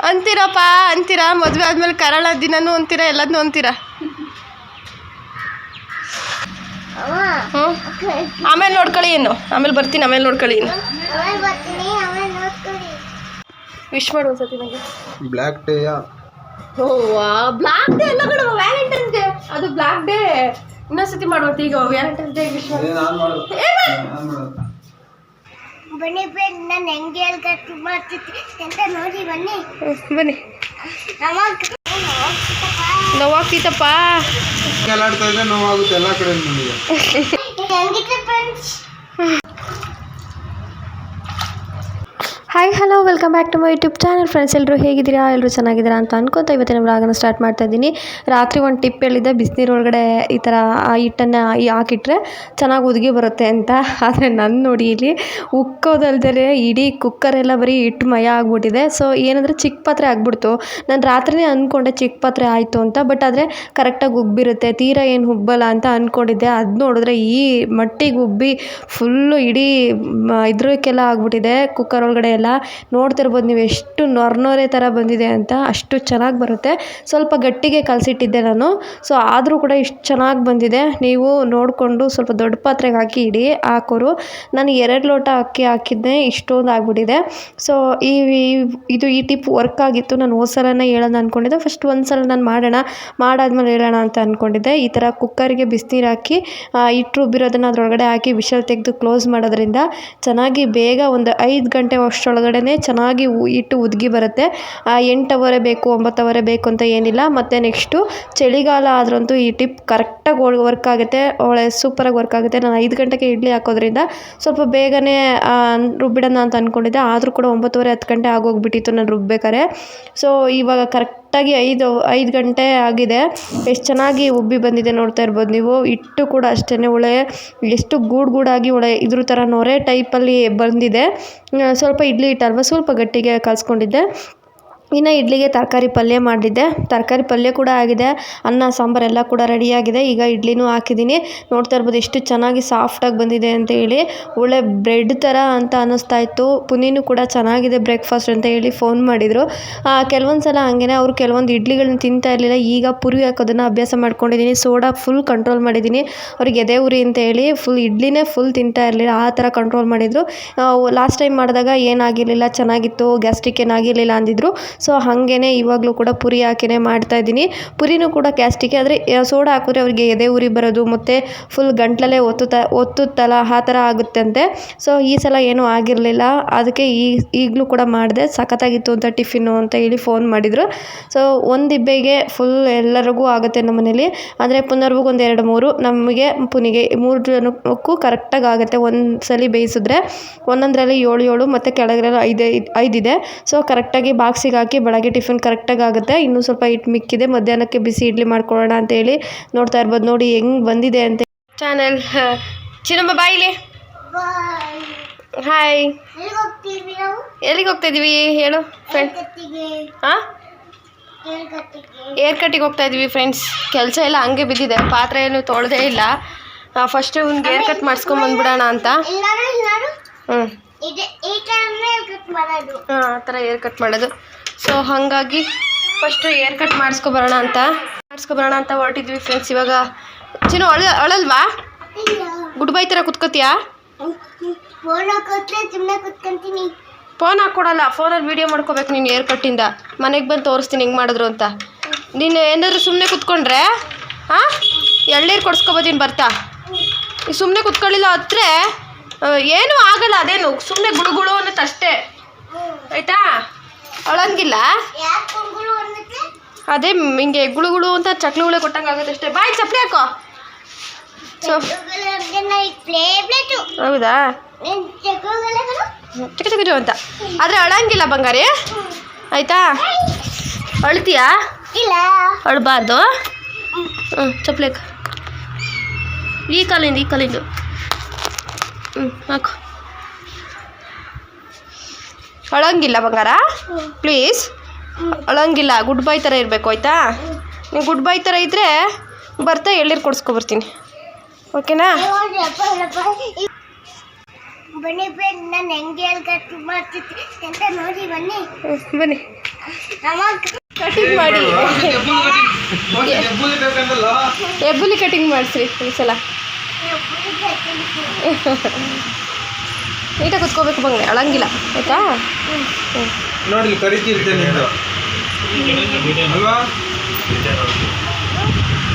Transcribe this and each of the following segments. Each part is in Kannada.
ಅಂತೀರಪ್ಪ ಅಂತೀರಾ? ಮದುವೆ ಆದ್ಮೇಲೆ ಕರಾಳ ದಿನನೂ ಅಂತೀರಾ ಎಲ್ಲದನ್ನೂ ಅಂತೀರಾ? ಹ್ಞೂ. ಆಮೇಲೆ ನೋಡ್ಕೊಳ್ಳಿ ಏನು ಆಮೇಲೆ ಬರ್ತೀನಿ ಆಮೇಲೆ ನೋಡ್ಕೊಳ್ಳಿ ಏನು ವಿಶ್ ಮಾಡು ಒಂದ್ಸತಿ ನನಗೆ ಬ್ಲ್ಯಾಕ್ ಡೇ ಓ ಬ್ಲಾಕ್ ಡೇ ಎಲ್ಲ ಕಡೆ ವ್ಯಾಲೆಂಟೈನ್ಸ್ ಡೇ ಅದು ಬ್ಲಾಕ್ ಡೇ ಇನ್ನೊಂದ್ಸತಿ ಮಾಡುವಂತ ಈಗ ವ್ಯಾಲೆಂಟೈನ್ಸ್ ಡೇ ವಿಶ್ ಮಾಡು ನಾನು ಮಾಡೋದು ನಾನು ಮಾಡೋದು ಬನ್ನಿ ಬನ್ನಿ ನಾನು ಹೆಂಗೆ ಹೇಳಿ ಮಾಡ್ತಿ ಎಂತ ಅಂತ ನೋಡಿ ಬನ್ನಿ. ಬನ್ನಿ. ನೋವಾಗ್ತಿತ್ತಪ್ಪ ಕೆಲಾಡ್ತಾ ಇದ್ರೆ ನೋವಾಗುತ್ತೆ ಎಲ್ಲ ಕಡೆ ನನಗೆ ಹೆಂಗಿತ್ತು friends hi hello welcome back to my YouTube channel friends ಎಲ್ಲರೂ ಹೇಗಿದ್ದೀರಾ? ಎಲ್ಲರೂ ಚೆನ್ನಾಗಿದ್ದೀರಾ ಅಂತ ಅನ್ಕೊತ ಇವತ್ತಿನ ವ್ಲಾಗನ್ನು ಸ್ಟಾರ್ಟ್ ಮಾಡ್ತಾ ಇದ್ದೀನಿ. ರಾತ್ರಿ ಒಂದು ಟಿಪ್ ಹೇಳಿದ್ದೆ, ಬಿಸಿನೀರು ಒಳಗಡೆ ಈ ಥರ ಆ ಹಿಟ್ಟನ್ನು ಹಾಕಿಟ್ರೆ ಚೆನ್ನಾಗಿ ಉದುಗಿ ಬರುತ್ತೆ ಅಂತ. ಆದರೆ ನನ್ನ ನೋಡಿ ಇಲ್ಲಿ ಉಕ್ಕೋದಲ್ದರೆ ಇಡೀ ಕುಕ್ಕರೆಲ್ಲ ಬರೀ ಹಿಟ್ಟು ಮಯ ಆಗ್ಬಿಟ್ಟಿದೆ. ಸೊ ಏನಂದರೆ ಚಿಕ್ಕ ಪಾತ್ರೆ ಆಗ್ಬಿಡ್ತು. ನಾನು ರಾತ್ರಿನೇ ಅಂದ್ಕೊಂಡೆ ಚಿಕ್ಕ ಪಾತ್ರೆ ಆಯಿತು ಅಂತ ಬಟ್ ಆದರೆ ಕರೆಕ್ಟಾಗಿ ಉಬ್ಬಿರುತ್ತೆ. ತೀರಾ ಏನು ಉಬ್ಬಲ್ಲ ಅಂತ ಅಂದ್ಕೊಂಡಿದ್ದೆ ಅದು ನೋಡಿದ್ರೆ ಈ ಮಟ್ಟಿಗೆ ಉಬ್ಬಿ ಫುಲ್ಲು ಇಡೀ ಇದ್ರಕ್ಕೆಲ್ಲ ಆಗ್ಬಿಟ್ಟಿದೆ. ಕುಕ್ಕರ್ ಒಳಗಡೆ ಎಲ್ಲ ನೋಡ್ತಿರ್ಬೋದು, ನೀವು ಎಷ್ಟು ನೊರ್ನೊರೆ ಥರ ಬಂದಿದೆ ಅಂತ ಅಷ್ಟು ಚೆನ್ನಾಗಿ ಬರುತ್ತೆ. ಸ್ವಲ್ಪ ಗಟ್ಟಿಗೆ ಕಲಸಿಟ್ಟಿದ್ದೆ ನಾನು. ಸೊ, ಆದರೂ ಕೂಡ ಇಷ್ಟು ಚೆನ್ನಾಗಿ ಬಂದಿದೆ. ನೀವು ನೋಡಿಕೊಂಡು ಸ್ವಲ್ಪ ದೊಡ್ಡ ಪಾತ್ರೆಗೆ ಹಾಕಿ ಇಡಿ, ಹಾಕೋರು. ನಾನು ಎರಡು ಲೋಟ ಅಕ್ಕಿ ಹಾಕಿದ್ದೆ, ಇಷ್ಟೊಂದು ಆಗಿಬಿಟ್ಟಿದೆ. ಸೊ, ಈ ಇದು ಈ ಟಿಪ್ ವರ್ಕ್ ಆಗಿತ್ತು. ನಾನು ಹೋದ ಹೇಳೋಣ ಅಂದ್ಕೊಂಡಿದ್ದೆ ಫಸ್ಟ್ ಒಂದು ಸಲ ನಾನು ಮಾಡೋಣ, ಮಾಡಾದ್ಮೇಲೆ ಹೇಳೋಣ ಅಂತ ಅಂದ್ಕೊಂಡಿದ್ದೆ ಈ ಥರ ಕುಕ್ಕರಿಗೆ ಬಿಸಿನೀರು ಹಾಕಿ ಹಿಟ್ಟು ರುಬ್ಬಿರೋದನ್ನು ಅದರೊಳಗಡೆ ಹಾಕಿ, ವಿಷಲ್ ತೆಗೆದು ಕ್ಲೋಸ್ ಮಾಡೋದ್ರಿಂದ ಚೆನ್ನಾಗಿ ಬೇಗ ಒಂದು ಐದು ಗಂಟೆ ಅಷ್ಟರೊಳಗಡೆ ಚೆನ್ನಾಗಿ ಹಿಟ್ಟು ಉದ್ಗಿ ಬರುತ್ತೆ. ಎಂಟು ಅವರೇ ಬೇಕು, ಒಂಬತ್ತು ಅವರೇ ಬೇಕು ಅಂತ ಏನಿಲ್ಲ. ಮತ್ತು ನೆಕ್ಸ್ಟು ಚಳಿಗಾಲ ಆದ್ರಂತೂ ಈ ಟಿಪ್ ಕರೆಕ್ಟಾಗಿ ವರ್ಕ್ ಆಗುತ್ತೆ. ಒಳ್ಳೆ ಸೂಪರಾಗಿ ವರ್ಕ್ ಆಗುತ್ತೆ. ನಾನು ಐದು ಗಂಟೆಗೆ ಇಡ್ಲಿ ಹಾಕೋದ್ರಿಂದ ಸ್ವಲ್ಪ ಬೇಗನೆ ರುಬ್ಬಿಡೋಣ ಅಂತ ಅಂದ್ಕೊಂಡಿದ್ದೆ ಆದರೂ ಕೂಡ ಒಂಬತ್ತುವರೆ ಹತ್ತು ಗಂಟೆ ಆಗೋಗ್ಬಿಟ್ಟಿತ್ತು. ನಾನು ರುಬ್ಬೇಕಾರೆ ಸೊ ಇವಾಗ ಕರೆಕ್ಟಾಗಿ ಐದು ಐದು ಗಂಟೆ ಆಗಿದೆ. ಎಷ್ಟು ಚೆನ್ನಾಗಿ ಉಬ್ಬಿ ಬಂದಿದೆ ನೋಡ್ತಾ ಇರ್ಬೋದು ನೀವು. ಹಿಟ್ಟು ಕೂಡ ಅಷ್ಟೇ ಒಳ್ಳೆ, ಎಷ್ಟು ಗೂಡು ಗೂಡಾಗಿ ಒಳ್ಳೆ ಇದ್ರ ಥರ ನೊರೆ ಟೈಪಲ್ಲಿ ಬಂದಿದೆ. ಸ್ವಲ್ಪ ಇಡ್ಲಿ ಹಿಟ್ಟಲ್ವ ಸ್ವಲ್ಪ ಗಟ್ಟಿಗೆ ಕಲಿಸ್ಕೊಂಡಿದ್ದೆ. ಇನ್ನು ಇಡ್ಲಿಗೆ ತರಕಾರಿ ಪಲ್ಯ ಮಾಡಿದ್ದೆ. ತರಕಾರಿ ಪಲ್ಯ ಕೂಡ ಆಗಿದೆ. ಅನ್ನ, ಸಾಂಬಾರು ಎಲ್ಲ ಕೂಡ ರೆಡಿಯಾಗಿದೆ ಈಗ ಇಡ್ಲಿನೂ ಹಾಕಿದ್ದೀನಿ. ನೋಡ್ತಾ ಇರ್ಬೋದು ಎಷ್ಟು ಚೆನ್ನಾಗಿ ಸಾಫ್ಟಾಗಿ ಬಂದಿದೆ ಅಂತ ಹೇಳಿ. ಒಳ್ಳೆ ಬ್ರೆಡ್ ಥರ ಅಂತ ಅನ್ನಿಸ್ತಾ ಇತ್ತು. ಪುನೀನು ಕೂಡ ಚೆನ್ನಾಗಿದೆ ಬ್ರೇಕ್ಫಾಸ್ಟ್ ಅಂತ ಹೇಳಿ ಫೋನ್ ಮಾಡಿದರು. ಕೆಲವೊಂದು ಸಲ ಹಂಗೆ ಅವರು ಕೆಲವೊಂದು ಇಡ್ಲಿಗಳನ್ನ ತಿಂತಾ ಇರಲಿಲ್ಲ. ಈಗ ಪುರಿ ಹಾಕೋದನ್ನು ಅಭ್ಯಾಸ ಮಾಡ್ಕೊಂಡಿದ್ದೀನಿ. ಸೋಡಾ ಫುಲ್ ಕಂಟ್ರೋಲ್ ಮಾಡಿದ್ದೀನಿ. ಅವ್ರಿಗೆ ಎದೆ ಉರಿ ಅಂತ ಹೇಳಿ ಫುಲ್ ಇಡ್ಲಿನೇ ಫುಲ್ ತಿಂತಾ ಇರಲಿಲ್ಲ. ಆ ಥರ ಕಂಟ್ರೋಲ್ ಮಾಡಿದರು. ಲಾಸ್ಟ್ ಟೈಮ್ ಮಾಡಿದಾಗ ಏನಾಗಿರಲಿಲ್ಲ, ಚೆನ್ನಾಗಿತ್ತು ಗ್ಯಾಸ್ಟ್ರಿಕ್ ಏನಾಗಿರಲಿಲ್ಲ ಅಂದಿದ್ರು. ಸೊ ಹಾಗೇ ಇವಾಗಲೂ ಕೂಡ ಪುರಿ ಹಾಕಿನೇ ಮಾಡ್ತಾಯಿದ್ದೀನಿ ಪುರಿನೂ ಕೂಡ ಗ್ಯಾಸ್ಟ್ರಿಕ್ ಆದರೆ ಸೋಡಾ ಹಾಕಿದ್ರೆ ಅವರಿಗೆ ಎದೆ ಉರಿ ಬರೋದು, ಮತ್ತು ಫುಲ್ ಗಂಟ್ಲಲ್ಲೇ ಒತ್ತುತ್ತಾ, ಒತ್ತುತ್ತಲ್ಲ, ಆ ಥರ ಆಗುತ್ತಂತೆ. ಸೊ ಈ ಸಲ ಏನೂ ಆಗಿರಲಿಲ್ಲ. ಅದಕ್ಕೆ ಈ, ಈಗಲೂ ಕೂಡ ಮಾಡಿದೆ. ಸಖತ್ತಾಗಿತ್ತು ಅಂತ ಟಿಫಿನ್ನು ಅಂತ ಹೇಳಿ ಫೋನ್ ಮಾಡಿದರು. ಸೊ ಒಂದು ಇಬ್ಬೆಗೆ ಫುಲ್ ಎಲ್ಲರಿಗೂ ಆಗುತ್ತೆ ನಮ್ಮ ಮನೇಲಿ. ಆದರೆ ಪುನರ್ವಿಗೆ ಒಂದು ಎರಡು ಮೂರು. ನಮಗೆ ಪುನಿಗೆ ಮೂರು ಜನಕ್ಕೂ ಕರೆಕ್ಟಾಗಿ ಆಗುತ್ತೆ. ಒಂದು ಸಲ ಬೇಯಿಸಿದ್ರೆ ಒಂದೊಂದರಲ್ಲಿ ಏಳು ಏಳು, ಮತ್ತು ಕೆಳಗಡೆ ಐದು ಐದಿದೆ. ಸೊ ಕರೆಕ್ಟಾಗಿ ಬಾಕ್ಸಿಗೆ ಬೆಳಗ್ಗೆ ಟಿಫಿನ್ ಕರೆಕ್ಟಾಗಿ ಆಗುತ್ತೆ. ಇನ್ನೂ ಸ್ವಲ್ಪ ಹಿಟ್ಟು ಮಿಕ್ಕಿದೆ. ಮಧ್ಯಾಹ್ನಕ್ಕೆ ಬಿಸಿ ಇಡ್ಲಿ ಮಾಡ್ಕೊಳ್ಳೋಣ ಅಂತ ಹೇಳಿ ನೋಡ್ತಾ ಇರ್ಬೋದು. ನೋಡಿ ಹೆಂಗೆ ಬಂದಿದೆ ಅಂತ. ಚಾನಲ್ ಚಿನ್ನಮ್ಮ ಬಾಯಿಲಿ ಬಾಯ್ ಹಾಯ್ ಎಲ್ಲಿಗೆ ಹೋಗ್ತೀವಿ ನಾವು? ಎಲ್ಲಿಗೆ ಹೋಗ್ತಾ ಇದೀವಿ ಹೇಳು ಫ್ರೆಂಡ್ ಹಾಂ? ಏರ್ ಕಟ್ಟಿಗೆ ಹೋಗ್ತಾ ಇದೀವಿ ಫ್ರೆಂಡ್ಸ್ ಕೆಲಸ ಎಲ್ಲ ಹಂಗೆ ಬಿದ್ದಿದೆ. ಪಾತ್ರೆ ಏನು ತೊಳೆದೇ ಇಲ್ಲ. ಫಸ್ಟ್ ಒಂದು ಏರ್ ಕಟ್ ಮಾಡಿಸ್ಕೊಂಡ್ ಬಂದ್ಬಿಡೋಣ ಅಂತ. ಹ್ಞೂ ಹಾಂ ಆ ಥರ ಏರ್ ಕಟ್ ಮಾಡೋದು. ಸೊ ಹಾಗಾಗಿ ಫಸ್ಟು ಏರ್ ಕಟ್ ಮಾಡಿಸ್ಕೊಬರೋಣ ಅಂತ. ಮಾಡಿಸ್ಕೊಬರೋಣ ಅಂತ ಹೊರಟಿದ್ವಿ ಫ್ರೆಂಡ್ಸ್ ಇವಾಗ ಚಿನ್ನು ಅಳ ಅಳಲ್ವಾ? ಗುಡ್ ಬೈ ಥರ ಕುತ್ಕೋತೀಯಾ? ಫೋನ್ ಹಾಕ್ಕೊಡಲ್ಲ ಫೋನಲ್ಲಿ ವೀಡಿಯೋ ಮಾಡ್ಕೋಬೇಕು ನೀನು ಏರ್ ಕಟ್ಟಿಂದ ಮನೆಗೆ ಬಂದು ತೋರಿಸ್ತೀನಿ ಹೆಂಗೆ ಮಾಡಿದ್ರು ಅಂತ. ನೀನು ಏನಾದರೂ ಸುಮ್ಮನೆ ಕುತ್ಕೊಂಡ್ರೆ ಹಾಂ ಎಳ್ನೀರು ಕೊಡ್ಸ್ಕೊಬೋದೀನಿ ಬರ್ತಾ. ಸುಮ್ಮನೆ ಕುತ್ಕೊಳ್ಳಿಲ್ಲ ಹತ್ರೆ ಏನೂ ಆಗಲ್ಲ ಅದೇನು ಸುಮ್ಮನೆ ಗುಳುಗುಳು ಅನ್ನೋದು ಅಷ್ಟೇ. ಆಯಿತಾ? ಅಳಂಗಿಲ್ಲ ಅದೇ ಹಿಂಗೆ ಗುಳುಗುಳು ಅಂತ ಚಕ್ಲುಗಳೇ ಕೊಟ್ಟಂಗೆ ಆಗುತ್ತೆ ಅಷ್ಟೇ. ಬಾಯ್ ಚಪ್ಪಲಿ ಹಾಕೋ. ಸೊ ಹೌದಾ? ಚಿಕ್ಕ ಚಿಕ್ಕ ಅಂತ. ಆದರೆ ಅಳಂಗಿಲ್ಲ ಬಂಗಾರಿ? ಆಯಿತಾ? ಅಳ್ತೀಯಾ? ಅಳಬಾರ್ದು? ಹ್ಞೂ ಚಪ್ಪಲಿ ಹಾಕು. ಈ ಕಾಲಿಂದ ಈ ಕಾಲಿಂದು. ಹ್ಞೂ ಹಾಕು. ಅಳಂಗಿಲ್ಲ ಬಂಗಾರ? ಪ್ಲೀಸ್ ಅಳಂಗಿಲ್ಲ ಗುಡ್ ಬೈ ಥರ ಇರಬೇಕು ಆಯಿತಾ? ನೀವು ಗುಡ್ ಬೈ ಥರ ಇದ್ದರೆ ಬರ್ತಾ ಎಳ್ಳೀರು ಕೊಡಿಸ್ಕೊಬರ್ತೀನಿ. ಓಕೆನಾ ಬನ್ನಿ ಬನ್ನಿ ನಾನು ಹೆಂಗೆ ಅಂತ ನೋಡಿ ಬನ್ನಿ. ಬನ್ನಿ. ಕಟಿಂಗ್ ಮಾಡಿ. ಎಬ್ಬುಲಿ ಕಟಿಂಗ್ ಮಾಡಿಸ್ರಿ ಈ ಸಲ ನೀಟಾಗಿ ಕುತ್ಕೋಬೇಕು ಬಂಗೇ ಅಳಂಗಿಲ್ಲ. ಆಯ್ತಾ? ನೋಡಿ ಅಲ್ವಾ?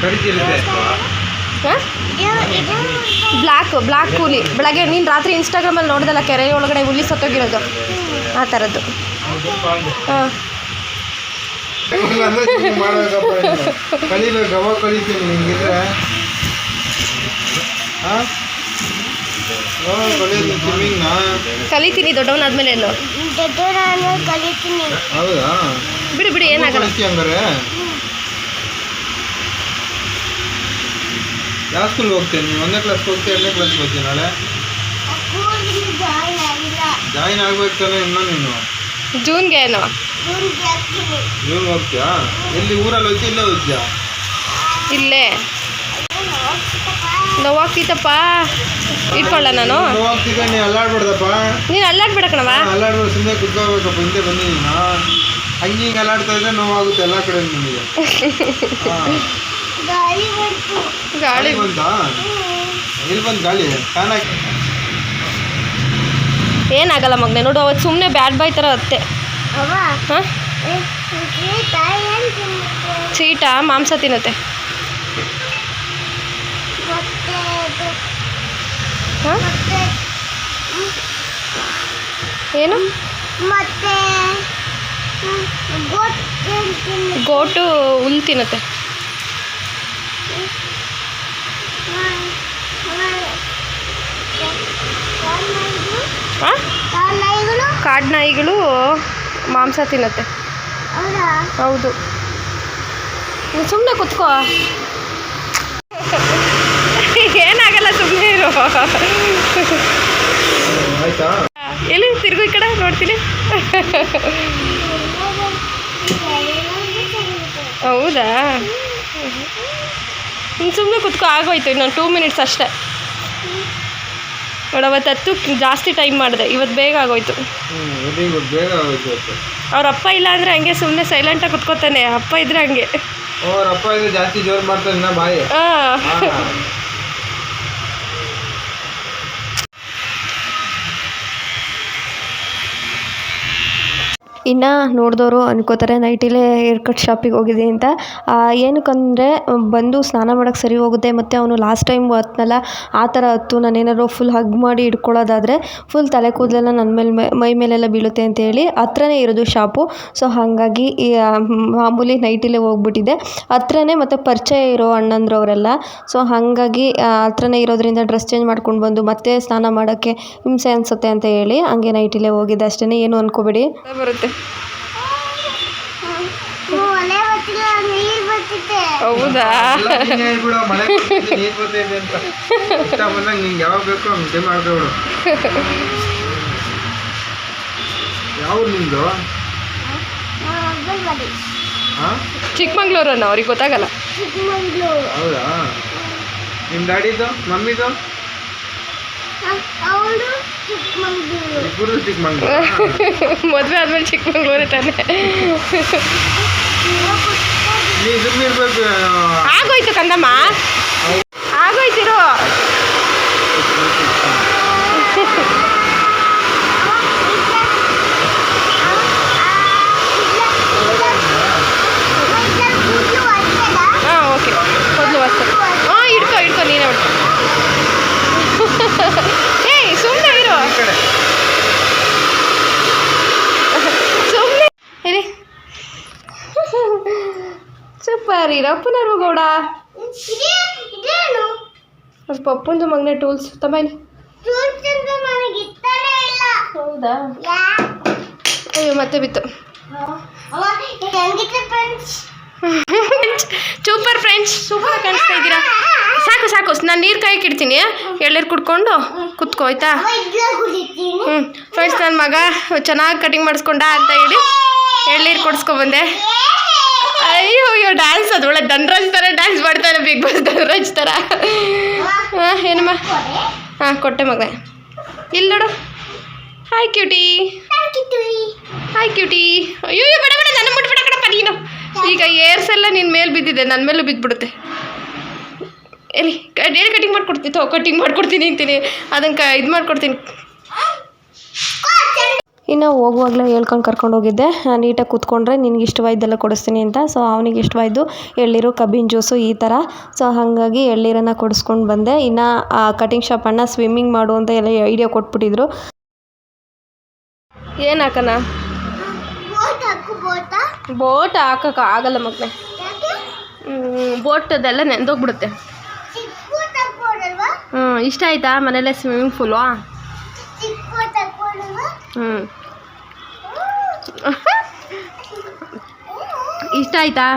ಕರಿತಿರುತ್ತೆ. ಇದು ಬ್ಲ್ಯಾಕ್ ಬ್ಲ್ಯಾಕ್ ಕೂಲಿ. ಬೆಳಗ್ಗೆ ನೀನು ರಾತ್ರಿ ಇನ್ಸ್ಟಾಗ್ರಾಮಲ್ಲಿ ನೋಡಿದಲ್ಲ ಕೆರೆ ಒಳಗಡೆ ಹುಲಿ ಸತ್ತೋಗಿರೋದು. ಆ ಥರದ್ದು ಹಾಂ. ಹಾಂ. ಕಲಿಬೇಕು ಅವಾಗ ಕಲಿತೀನಿ ಕಲಿತೀನಿ ದೊಡ್ಡವನಾದ್ಮೇಲೆ ಏನು ಕಲಿತೀನಿ. ಹೌದಾ? ಬಿಡು ಬಿಡು ಏನಾಗಲ್ಲ ಕಲಿತಿ ಹಂಗಾರೆ ಯಾವ ಸ್ಕೂಲ್ ಹೋಗ್ತೀನಿ ನೀವು ಒಂದನೇ ಕ್ಲಾಸ್ ಹೋಗ್ತೀಯ ಎರಡನೇ ಕ್ಲಾಸ್ ಹೋಗ್ತೀನಿ ನಾಳೆ? ಜಾಯಿನ್ ಆಗಿಲ್ಲ. ಜಾಯಿನ್ ಆಗ್ಬೇಕು ತಾನೆ ಇನ್ನೂ ನೀನು. ಜೂನ್ಗೆ ಏನು. ಜೂನ್ ಹೋಗ್ತೀಯಾ? ಎಲ್ಲಿ ಊರಲ್ಲಿ ಹೋಗ್ತೀಯ ಇಲ್ಲೇ ಹೋಗ್ತೀಯಾ? ಇಲ್ಲೇ. ನಾವು ಪಾ ಇಟ್ಕೊಳ್ಳ ನಾನು ನೀವು ಹೋಗ್ತಿದ್ದೆ ನೀ ನೀನು ಅಲ್ಲಾಡ್ಬೇಡ ಕಣವ ಅಲ್ಲಾಡ್ಬಿಡು ಸುಮ್ಮನೆ ಕುತ್ಕೋಬೇಕಪ್ಪ ಹಿಂದೆ ಬನ್ನಿ ನೀನು ಹಂಗೆ ಹಿಂಗೆ ಅಲ್ಲಾಡ್ತಾ ಇದ್ರೆ ನೋವಾಗುತ್ತೆ ಎಲ್ಲ ಕಡೆ ನಿಮಗೆ ಗಾಳಿ ಬಂತು ಗಾಳಿ ಬಂತಾ ಎಲ್ಲಿ ಬಂತು ಗಾಳಿ ಫ್ಯಾನ್ ಹಾಕಿ ಏನಾಗಲ್ಲ ಮಗನೆ ನೋಡು ಅವತ್ತು ಸುಮ್ಮನೆ ಬ್ಯಾಡ್ ಬಾಯ್ ಥರ ಅತ್ತೆ ಚೀಟ ಮಾಂಸ ತಿನ್ನುತ್ತೆ ಮತ್ತೆ ಇದು ಹಾಂ? ಏನು? ಮತ್ತೆ? ಗೋಟ್ ಹುಲ್ ತಿನ್ನತ್ತೆ. ಕಾಡು ನಾಯಿಗಳು ಮಾಂಸ ತಿನ್ನತ್ತೆ. ಹೌದು? ಸುಮ್ಮನೆ ಕುತ್ಕೋ. ಏನಾಗಲ್ಲ ಸುಮ್ಮನೆ ಇರು. ಎಲ್ಲಿ ತಿರುಗು ಈ ಕಡೆ? ನೋಡ್ತೀನಿ. ಹೌದಾ? ಇನ್ನು ಸುಮ್ಮನೆ ಕುತ್ಕೋ ಆಗೋಯ್ತು. ಇನ್ನೊಂದು ಟೂ ಮಿನಿಟ್ಸ್ ಅಷ್ಟೇ. ನೋಡ ಅವತ್ತು ಹತ್ತು ಜಾಸ್ತಿ ಟೈಮ್ ಮಾಡಿದೆ. ಇವತ್ತು ಬೇಗ ಆಗೋಯ್ತು. ಅವ್ರ ಅಪ್ಪ ಇಲ್ಲ ಅಂದರೆ ಹಂಗೆ ಸುಮ್ಮನೆ ಸೈಲೆಂಟಾಗಿ ಕುತ್ಕೋತಾನೆ. ಅಪ್ಪ ಇದ್ರೆ ಹಂಗೆ. ಅವ್ರ ಅಪ್ಪ ಇದ್ರೆ ಜಾಸ್ತಿ ಜೋರು ಬಾಯಿ? ಹಾಂ. ಇನ್ನು ನೋಡಿದವರು ಅನ್ಕೋತಾರೆ ನೈಟಿಲೇ ಹೇರ್ ಕಟ್ ಶಾಪಿಗೆ ಹೋಗಿದ್ದೀನಿ ಅಂತ. ಏನಕ್ಕಂದರೆ ಬಂದು ಸ್ನಾನ ಮಾಡಕ್ಕೆ ಸರಿ ಹೋಗುತ್ತೆ ಮತ್ತು ಅವನು ಲಾಸ್ಟ್ ಟೈಮ್ ಹತ್ನಲ್ಲ ಆ ಥರ ಹತ್ತು ನಾನೇನಾದ್ರು ಫುಲ್ ಹಗ್ ಮಾಡಿ ಇಟ್ಕೊಳ್ಳೋದಾದರೆ ಫುಲ್ ತಲೆ ಕೂದಲೆಲ್ಲ ನನ್ನ ಮೇಲೆ ಮೈ ಮೇಲೆಲ್ಲ ಬೀಳುತ್ತೆ ಅಂತ ಹೇಳಿ ಹತ್ರನೇ ಇರೋದು ಶಾಪು ಸೊ ಹಾಗಾಗಿ ಈ, ಮಾಮೂಲಿ ನೈಟಿಲೇ ಹೋಗ್ಬಿಟ್ಟಿದೆ ಹತ್ರನೇ ಮತ್ತು ಪರಿಚಯ ಇರೋ ಅಣ್ಣಂದ್ರು ಅವರೆಲ್ಲ ಸೊ ಹಾಗಾಗಿ ಹತ್ರನೇ ಇರೋದ್ರಿಂದ ಡ್ರೆಸ್ ಚೇಂಜ್ ಮಾಡ್ಕೊಂಡು ಬಂದು ಮತ್ತೆ ಸ್ನಾನ ಮಾಡೋಕ್ಕೆ ಹಿಂಸೆ ಅನಿಸುತ್ತೆ ಅಂತ ಹೇಳಿ ಹಂಗೆ ನೈಟಿಲೇ ಹೋಗಿದ್ದೆ. ಅಷ್ಟೇ ಏನು ಅನ್ಕೋಬೇಡಿ. ಬರುತ್ತೆ. ಹೌದಾ ಹೇಳ್ಬಿಡು ಮಳೆ ನೀರು ಬರ್ತಿದೆ ಅಂತ ಇಷ್ಟ ಬಂದಾಗ ನಿಂಗೆ ಯಾವಾಗ ಬೇಕೋ ಹಂಗೆ ಟೈಮ್ ಮಾಡ್ಕೊಬಿಡು ಯಾವ ನಿಂದು ಅವ್ರಿಗೆ ಗೊತ್ತಾಗಲ್ಲ. ಚಿಕ್ಕಮಂಗ್ಳೂರು. ಹೌದಾ? ನಿಮ್ಮ ಡ್ಯಾಡಿದು ಮಮ್ಮಿದು? ಇಬ್ಬರು ಚಿಕ್ಕಮಂಗ್ಳೂರು. ಮದುವೆ ಆದ್ಮೇಲೆ ಚಿಕ್ಕಮಂಗ್ಳೂರೇ ತಾನೆ. ಇರ್ಬೇಕು ಆಗೋಯ್ತು ಕಂದಮ್ಮ ಆಗೋಯ್ತಿರು ಹಾಂ ಓಕೆ ಮೊದಲು ವಸ್ತು ಹಾಂ ಹಿಡ್ಕೊ ಹಿಡ್ಕೊ ನೀನೇ ಬಿಡ್ಕೊ ಏಯ್ ಸುಮ್ಮನೆ ಇರು ಈ ಕಡೆ ಸುಮ್ಮನೆ ಇರಿ ಸೂಪರ್ ಪುನರ್ವಗೌಡ ಗೌಡ ಮಗನೆ ಅದು ಪಪ್ಪಂದು ಮಗನೇ ಟೂಲ್ಸ್ ತಮ್ಮ ಇಲ್ಲಿ. ಹೌದಾ? ಅಯ್ಯೋ ಮತ್ತೆ ಬಿತ್ತು. ಸೂಪರ್ ಫ್ರೆಂಡ್ಸ್ ಸೂಪರ್ ಕಾಣಿಸ್ತಾ ಇದ್ದೀರಾ? ಸಾಕು ಸಾಕು ನಾನು ನೀರು ಕಾಯಕ್ಕೆ ಇಡ್ತೀನಿ. ಎಳ್ಳೀರು ಕುಡ್ಕೊಂಡು ಕುತ್ಕೋ ಆಯ್ತಾ? ಹ್ಞೂ ಫ್ರೆಂಡ್ಸ್ ನನ್ನ ಮಗ ಚೆನ್ನಾಗಿ ಕಟಿಂಗ್ ಮಾಡಿಸ್ಕೊಂಡ ಅಂತ ಹೇಳಿ ಎಳ್ಳೀರು ಕೊಡಿಸ್ಕೊಬಂದೆ ಅಯ್ಯೋ ಅಯ್ಯೋ ಡ್ಯಾನ್ಸ್ ಅದೊಳ್ಳೆ ಧನ್ರಾಜ್ ತರ ಡ್ಯಾನ್ಸ್ ಮಾಡ್ತಾರೆ ಬಿಗ್ ಬಾಸ್ ಧನ್ರಾಜ್ ತರ. ಹಾಂ ಏನಮ್ಮ? ಹಾ ಕೊಟ್ಟೆ ಮಗ ಇಲ್ಲ ನೋಡು. ಹಾಯ್ ಕ್ಯೂಟಿ ಹಾಯ್ ಕ್ಯೂಟಿ ಅಯ್ಯೋ ಬೇಡ ಬೇಡ ನನ್ನ ಮುಟ್ಬಿಡ ಕಣಪ್ಪ ನೀನು. ಈಗ ಏರ್ಸ್ ಎಲ್ಲ ನಿನ್ನ ಮೇಲೆ ಬಿದ್ದಿದೆ. ನನ್ನ ಮೇಲೂ ಬಿದ್ದುಬಿಡುತ್ತೆ. ಎಲ್ಲಿ ಡೇರಿ ಕಟಿಂಗ್ ಮಾಡಿಕೊಡ್ತೀನಿ ತೋ ಕಟಿಂಗ್ ಮಾಡ್ಕೊಡ್ತೀನಿ ಅಂತೀನಿ. ಅದನ್ನು ಇದು ಮಾಡ್ಕೊಡ್ತೀನಿ. ಇನ್ನು ಹೋಗುವಾಗಲೇ ಹೇಳ್ಕೊಂಡು ಕರ್ಕೊಂಡು ಹೋಗಿದ್ದೆ. ನೀಟಾಗಿ ಕೂತ್ಕೊಂಡ್ರೆ ನಿನಗೆ ಇಷ್ಟವಾದ್ದೆಲ್ಲ ಕೊಡಿಸ್ತೀನಿ ಅಂತ. ಸೊ ಅವನಿಗೆ ಇಷ್ಟವಾದ್ದು ಎಳ್ನೀರು ಕಬ್ಬಿನ ಜ್ಯೂಸು ಈ ಥರ. ಸೊ ಹಾಗಾಗಿ ಎಳ್ನೀರನ್ನು ಕೊಡಿಸ್ಕೊಂಡು ಬಂದೆ. ಇನ್ನು ಆ ಕಟಿಂಗ್ ಶಾಪ್ ಅಣ್ಣ ಸ್ವಿಮ್ಮಿಂಗ್ ಮಾಡು ಅಂತ ಎಲ್ಲ ಐಡಿಯಾ ಕೊಟ್ಬಿಟ್ಟಿದ್ರು. ಏನು ಹಾಕನ ಬೋಟ್ ಹಾಕು ಬೋಟಾ ಬೋಟ್ ಹಾಕಕ್ಕೆ ಆಗಲ್ಲ ಮಕ್ಕಳೇ ಬೋಟದೆಲ್ಲ ಬೋಟ್ ಅದೆಲ್ಲ ನೆಂದೋಗ್ಬಿಡುತ್ತೆ ಹ್ಞೂ ಇಷ್ಟ ಆಯ್ತಾ ಮನೇಲೆ ಸ್ವಿಮ್ಮಿಂಗ್ ಪೂಲು ಹ್ಞೂ ಇಷ್ಟ ಆಯ್ತಾ?